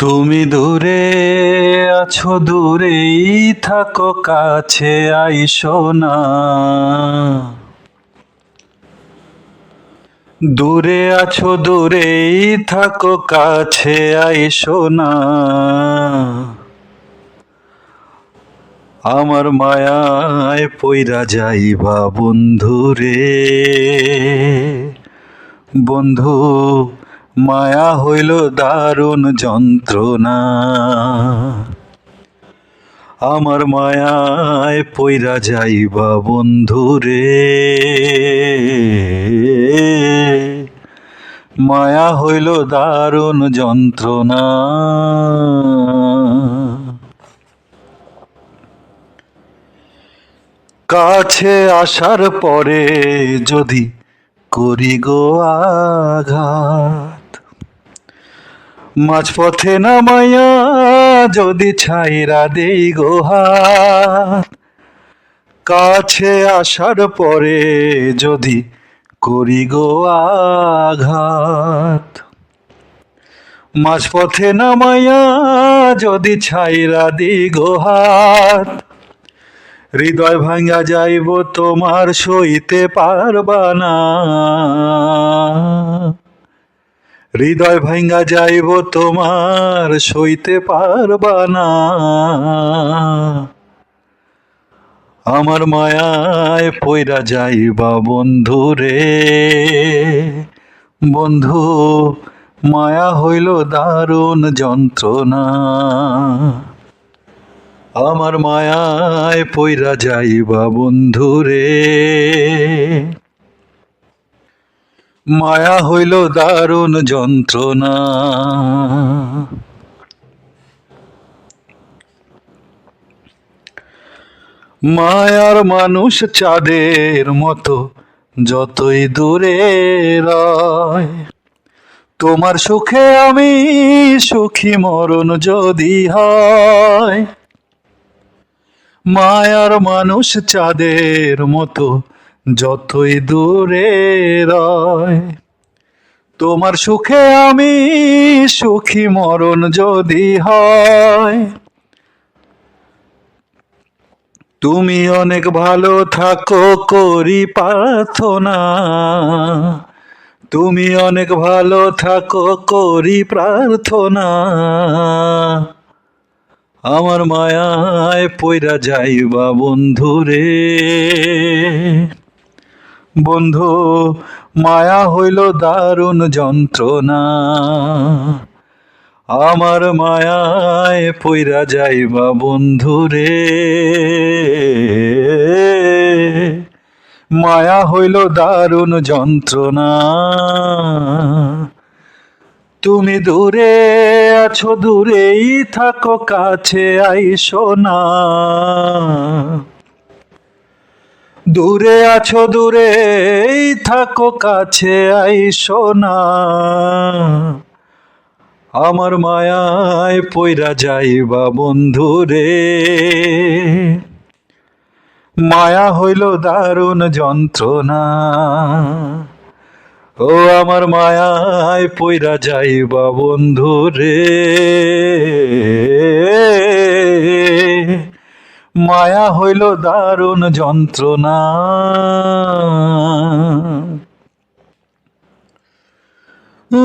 তুমি দূরে আছো, দূরেই থাকো, কাছে আইসো না। দূরে আছো, দূরেই থাকো, কাছে আইসো না। আমার মায়ায় পইরা যাইবা বন্ধু রে বন্ধু মায়া হইল দারুণ যন্ত্রণা। আমার মায়ায় পইরা যাইবা বন্ধু রে। মায়া হইল দারুণ যন্ত্রণা। কাছে আসার পরে যদি করি গো আঘাত মাঝপথে নামাইয়া যদি ছাইরা দেই গো হাত কাছে আসার পরে যদি করি গো আঘাত। মাঝপথে নামাইয়া যদি ছাইরা দিই গো হাত হৃদয় ভাঙ্গা যাইব তোমার সইতে পারবা না। হৃদয় ভাঙ্গা যাইব তোমার সইতে পারবা না। আমার মায়ায় পইরা যাইবা বন্ধু রে। বন্ধু, মায়া হইল দারুণ যন্ত্রণা। আমার মায়ায় পইরা যাইবা বন্ধু রে। মায়া হইল দারুণ যন্ত্রণা। মায়ার মানুষ চাঁদের মতো যতই দূরে রয়, তোমার সুখে আমি সুখী মরণ যদি হয়। মায়ার মানুষ চাঁদের মতো যতই দূরে রয়, তোমার সুখে আমি সুখী মরণ যদি হয়। তুমি অনেক ভালো থাকো, করি প্রার্থনা। তুমি অনেক ভালো থাকো, করি প্রার্থনা। আমার মায়ায় পইরা যাইবা বন্ধু রে বন্ধু, মায়া হইল দারুণ যন্ত্রণা। আমার মায়ায় পইরা যাইবা বন্ধু রে। মায়া হইল দারুণ যন্ত্রণা। তুমি দূরে আছো, দূরেই থাকো, কাছে আইসো না। দূরে আছো, দূরেই থাকো, কাছে আইসো না। আমার মায়ায় পইরা যাইবা বন্ধু রে। মায়া হইল দারুণ যন্ত্রণা। ও আমার মায়ায় পইরা যাইবা বন্ধু রে। মায়া হইল দারুণ যন্ত্রণা ও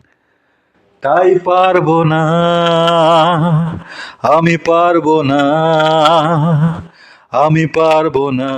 তাই পারব না আমি পারব না আমি পারব না।